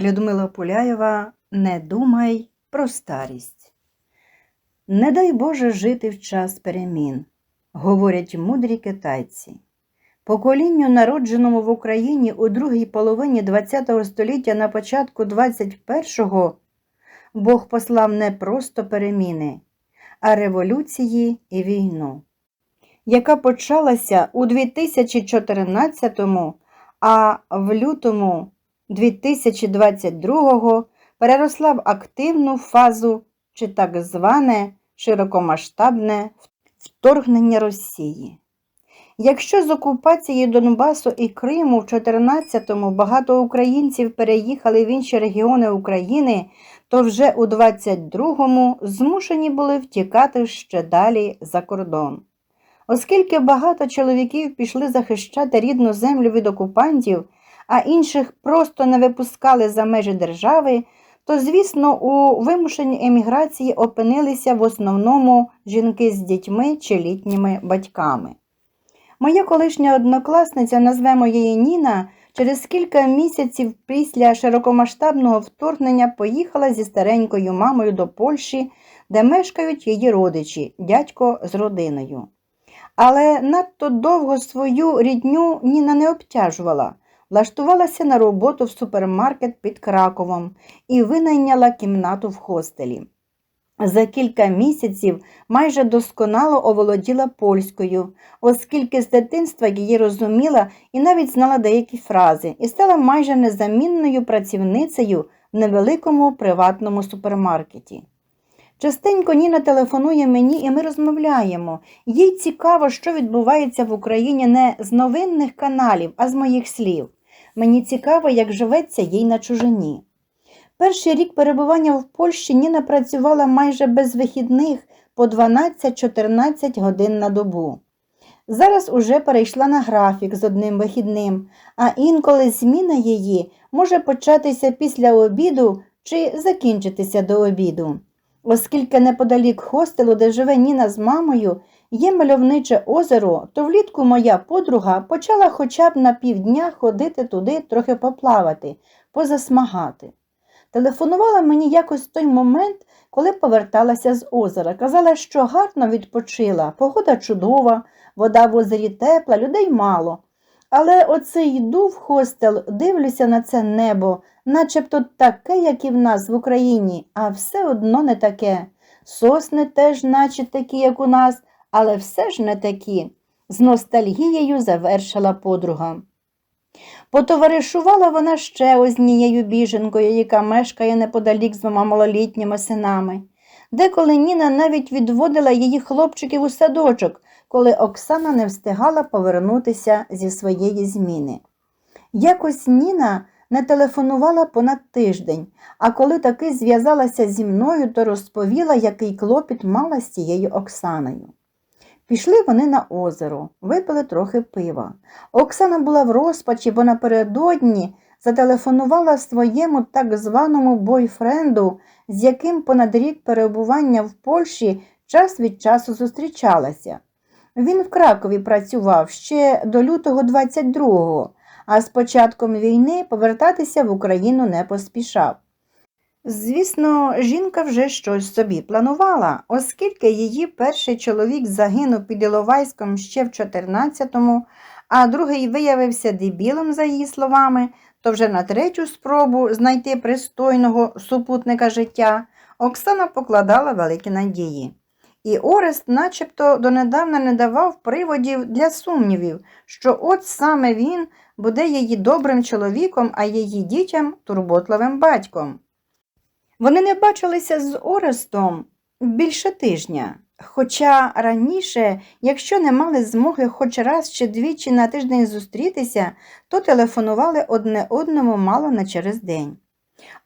Людмила Пуляєва Не думай про старість. Не дай Боже жити в час перемін, говорять мудрі китайці. Поколінню, народженому в Україні у другій половині ХХ століття на початку 21-го, Бог послав не просто переміни, а революції і війну, яка почалася у 2014-му, а в лютому 2022-го переросла в активну фазу чи так зване широкомасштабне вторгнення Росії. Якщо з окупації Донбасу і Криму в 14-му багато українців переїхали в інші регіони України, то вже у 22-му змушені були втікати ще далі за кордон. Оскільки багато чоловіків пішли захищати рідну землю від окупантів, а інших просто не випускали за межі держави, то, звісно, у вимушеній еміграції опинилися в основному жінки з дітьми чи літніми батьками. Моя колишня однокласниця, назвемо її Ніна, через кілька місяців після широкомасштабного вторгнення поїхала зі старенькою мамою до Польщі, де мешкають її родичі, дядько з родиною. Але надто довго свою рідню Ніна не обтяжувала, влаштувалася на роботу в супермаркет під Краковом і винайняла кімнату в хостелі. За кілька місяців майже досконало оволоділа польською, оскільки з дитинства її розуміла і навіть знала деякі фрази, і стала майже незамінною працівницею в невеликому приватному супермаркеті. Частенько Ніна телефонує мені, і ми розмовляємо. Їй цікаво, що відбувається в Україні не з новинних каналів, а з моїх слів. Мені цікаво, як живеться їй на чужині. Перший рік перебування в Польщі Ніна працювала майже без вихідних по 12-14 годин на добу. Зараз уже перейшла на графік з одним вихідним, а інколи зміна її може початися після обіду чи закінчитися до обіду. Оскільки неподалік хостелу, де живе Ніна з мамою, є мальовниче озеро, то влітку моя подруга почала хоча б на півдня ходити туди трохи поплавати, позасмагати. Телефонувала мені якось в той момент, коли поверталася з озера. Казала, що гарно відпочила, погода чудова, вода в озері тепла, людей мало. Але оце йду в хостел, дивлюся на це небо, начебто таке, як і в нас в Україні, а все одно не таке. Сосни теж, наче такі, як у нас, але все ж не такі. З ностальгією завершила подруга. Потоваришувала вона ще однією біженкою, яка мешкає неподалік з двома малолітніми синами. Деколи Ніна навіть відводила її хлопчиків у садочок, коли Оксана не встигала повернутися зі своєї зміни. Якось Ніна не телефонувала понад тиждень, а коли таки зв'язалася зі мною, то розповіла, який клопіт мала з цією Оксаною. Пішли вони на озеро, випили трохи пива. Оксана була в розпачі, бо напередодні зателефонувала своєму так званому бойфренду, з яким понад рік перебування в Польщі час від часу зустрічалася. Він в Кракові працював ще до лютого 22-го, а з початком війни повертатися в Україну не поспішав. Звісно, жінка вже щось собі планувала, оскільки її перший чоловік загинув під Іловайськом ще в 14-му, а другий виявився дебілом, за її словами, то вже на третю спробу знайти пристойного супутника життя Оксана покладала великі надії. І Орест начебто донедавна не давав приводів для сумнівів, що от саме він буде її добрим чоловіком, а її дітям турботливим батьком. Вони не бачилися з Орестом більше тижня, хоча раніше, якщо не мали змоги хоч раз чи двічі на тиждень зустрітися, то телефонували одне одному мало не через день.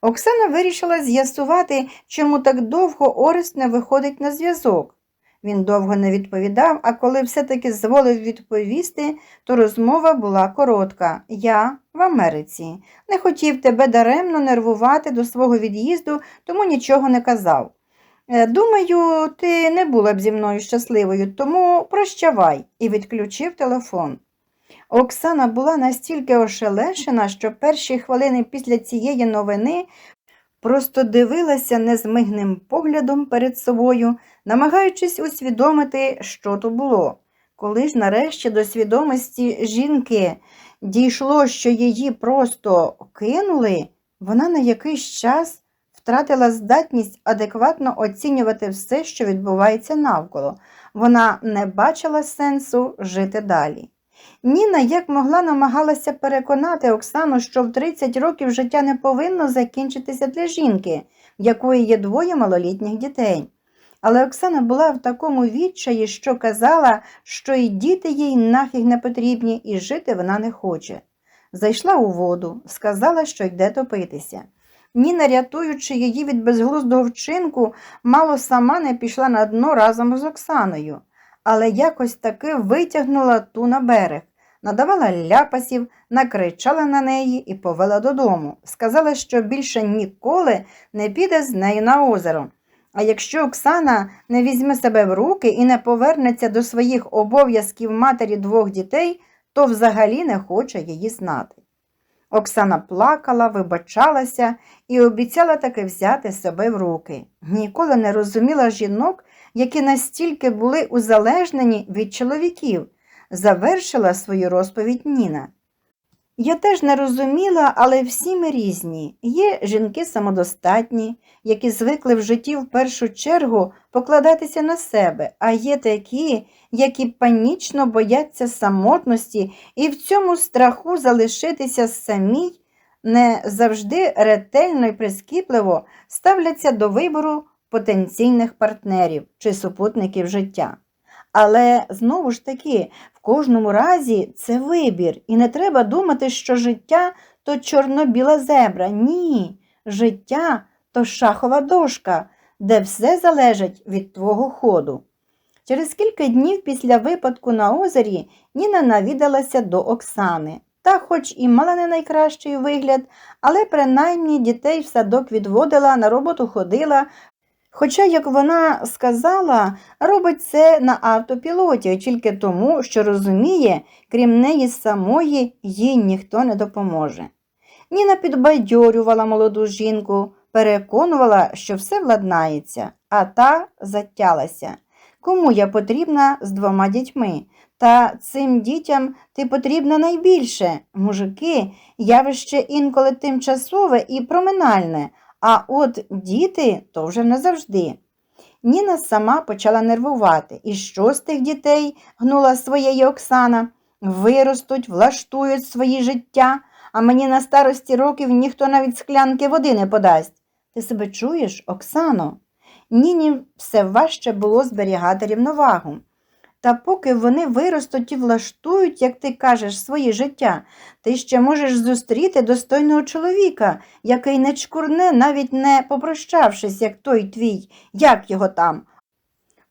Оксана вирішила з'ясувати, чому так довго Орест не виходить на зв'язок. Він довго не відповідав, а коли все-таки зволив відповісти, то розмова була коротка. Я в Америці. Не хотів тебе даремно нервувати до свого від'їзду, тому нічого не казав. «Е, Думаю, ти не була б зі мною щасливою, тому прощавай і відключив телефон. Оксана була настільки ошелешена, що перші хвилини після цієї новини просто дивилася незмигним поглядом перед собою, намагаючись усвідомити, що то було. Коли ж нарешті до свідомості жінки дійшло, що її просто кинули, вона на якийсь час втратила здатність адекватно оцінювати все, що відбувається навколо. Вона не бачила сенсу жити далі. Ніна як могла намагалася переконати Оксану, що в 30 років життя не повинно закінчитися для жінки, в якої є двоє малолітніх дітей. Але Оксана була в такому відчаї, що казала, що і діти їй нафіг не потрібні, і жити вона не хоче. Зайшла у воду, сказала, що йде топитися. Ніна, рятуючи її від безглуздого вчинку, мало сама не пішла на дно разом з Оксаною, але якось таки витягнула ту на берег, надавала ляпасів, накричала на неї і повела додому. Сказала, що більше ніколи не піде з нею на озеро. А якщо Оксана не візьме себе в руки і не повернеться до своїх обов'язків матері двох дітей, то взагалі не хоче її знати. Оксана плакала, вибачалася і обіцяла таки взяти себе в руки. Ніколи не розуміла жінок, які настільки були узалежнені від чоловіків, завершила свою розповідь Ніна. Я теж не розуміла, але всі ми різні. Є жінки самодостатні, які звикли в житті в першу чергу покладатися на себе, а є такі, які панічно бояться самотності і в цьому страху залишитися самій, не завжди ретельно і прискіпливо ставляться до вибору потенційних партнерів чи супутників життя. Але знову ж таки, в кожному разі це вибір, і не треба думати, що життя то чорно-біла зебра. Ні, життя то шахова дошка, де все залежить від твого ходу. Через кілька днів після випадку на озері Ніна навідалася до Оксани. Та, хоч і мала не найкращий вигляд, але принаймні дітей в садок відводила, на роботу ходила, Хоча, як вона сказала, робить це на автопілоті тільки тому, що розуміє, крім неї самої їй ніхто не допоможе. Ніна підбадьорювала молоду жінку, переконувала, що все владнається, а та затялася. Кому я потрібна з двома дітьми? Та цим дітям ти потрібна найбільше. Мужики, явище інколи тимчасове і проминальне. А от діти то вже не завжди. Ніна сама почала нервувати. І що з тих дітей, гнула своєї Оксана, виростуть, влаштують свої життя, а мені на старості років ніхто навіть склянки води не подасть. Ти себе чуєш, Оксано? Ніні все важче було зберігати рівновагу. Та поки вони виростуть і влаштують, як ти кажеш, своє життя, ти ще можеш зустріти достойного чоловіка, який не чкурне, навіть не попрощавшись, як той твій, як його там.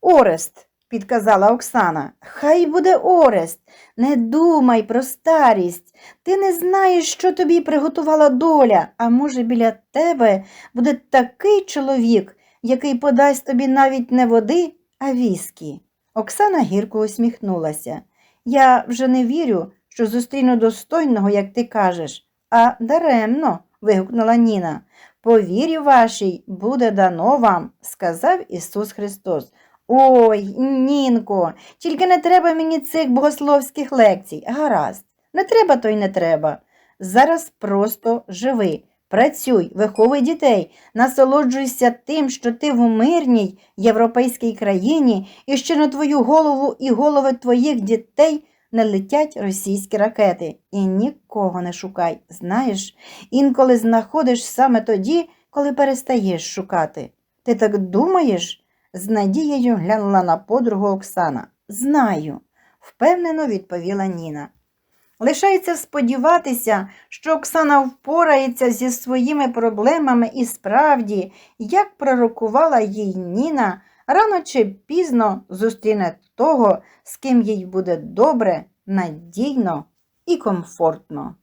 Орест, підказала Оксана. Хай буде Орест. Не думай про старість. Ти не знаєш, що тобі приготувала доля, а може, біля тебе буде такий чоловік, який подасть тобі навіть не води, а віскі. Оксана гірко усміхнулася. Я вже не вірю, що зустріну достойного, як ти кажеш, а даремно. вигукнула Ніна. По вірі вашій буде дано вам, сказав Ісус Христос. Ой, Нінко, тільки не треба мені цих богословських лекцій. Гаразд, не треба, то й не треба. Зараз просто живи. Працюй, виховуй дітей, насолоджуйся тим, що ти в мирній європейській країні і що на твою голову і голови твоїх дітей не летять російські ракети. І нікого не шукай. Знаєш, інколи знаходиш саме тоді, коли перестаєш шукати. Ти так думаєш? з надією глянула на подругу Оксана. Знаю, впевнено відповіла Ніна. Лишається сподіватися, що Оксана впорається зі своїми проблемами і справді, як пророкувала їй Ніна, рано чи пізно зустріне того, з ким їй буде добре, надійно і комфортно.